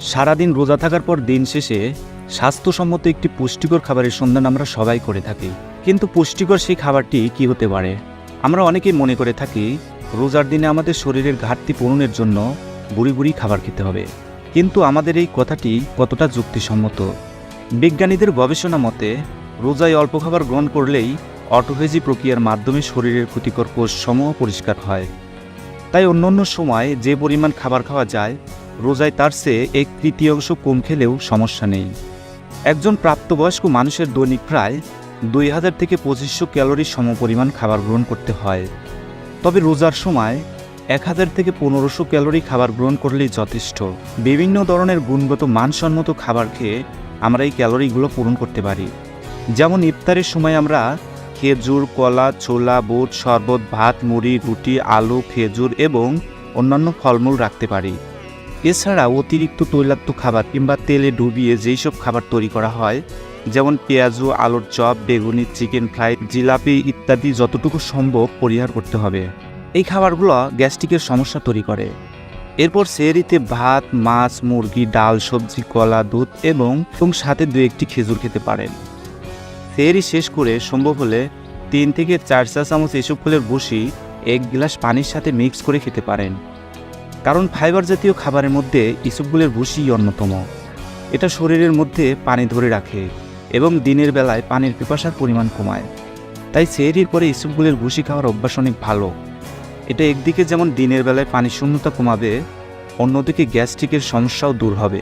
সারাদিন রোজা থাকার পর দিন শেষে স্বাস্থ্যসম্মত একটি পুষ্টিকর খাবারের সন্ধান আমরা সবাই করে থাকি। কিন্তু পুষ্টিকর সেই খাবারটি কি হতে পারে? আমরা অনেকেই মনে করে থাকি, রোজার দিনে আমাদের শরীরের ঘাটতি পূরণের জন্য বুড়ি বুড়ি খাবার খেতে হবে। কিন্তু আমাদের এই কথাটি কতটা যুক্তিসম্মত? বিজ্ঞানীদের গবেষণা মতে, রোজায় অল্প খাবার গ্রহণ করলেই অটোফেজি প্রক্রিয়ার মাধ্যমে শরীরের ক্ষতিকর কোষসমূহ পরিষ্কার হয়। তাই অন্যান্য সময় যে পরিমাণ খাবার খাওয়া যায় রোজায় তার চেয়ে এক তৃতীয়াংশ কম খেলেও সমস্যা নেই। একজন প্রাপ্তবয়স্ক মানুষের দৈনিক প্রায় দুই হাজার থেকে পঁচিশশো ক্যালোরির সমপরিমাণ খাবার গ্রহণ করতে হয়। তবে রোজার সময় এক হাজার থেকে পনেরোশো ক্যালোরি খাবার গ্রহণ করলেই যথেষ্ট। বিভিন্ন ধরনের গুণগত মানসম্মত খাবার খেয়ে আমরা এই ক্যালোরিগুলো পূরণ করতে পারি। যেমন ইফতারের সময় আমরা খেজুর, কলা, ছোলা, বুট, শরবত, ভাত, মুড়ি, রুটি, আলু, খেজুর এবং অন্যান্য ফলমূল রাখতে পারি। এছাড়া অতিরিক্ত তৈলাক্ত খাবার কিংবা তেলে ডুবিয়ে যেই সব খাবার তৈরি করা হয়, যেমন পেঁয়াজু, আলুর চপ, বেগুনি, চিকেন ফ্রাই, জিলাপি ইত্যাদি যতটুকু সম্ভব পরিহার করতে হবে। এই খাবারগুলো গ্যাস্ট্রিকের সমস্যা তৈরি করে। এরপর সেহরিতে ভাত, মাছ, মুরগি, ডাল, সবজি, কলা, দুধ এবং সাথে দু একটি খেজুর খেতে পারেন। সেহরি শেষ করে সম্ভব হলে তিন থেকে চার চা চামচ এসব ফুলের বসি এক গ্লাস পানির সাথে মিক্স করে খেতে পারেন। কারণ ফাইবার জাতীয় খাবারের মধ্যে ইসবগুলের ভুসি অন্যতম। এটা শরীরের মধ্যে পানি ধরে রাখে এবং দিনের বেলায় পানির পিপাসার পরিমাণ কমায়। তাই সেহরির পরে ইসবগুলের ভুসি খাওয়ার অভ্যাস অনেক ভালো। এটা একদিকে যেমন দিনের বেলায় পানি শূন্যতা কমাবে, অন্যদিকে গ্যাস্ট্রিকের সমস্যাও দূর হবে।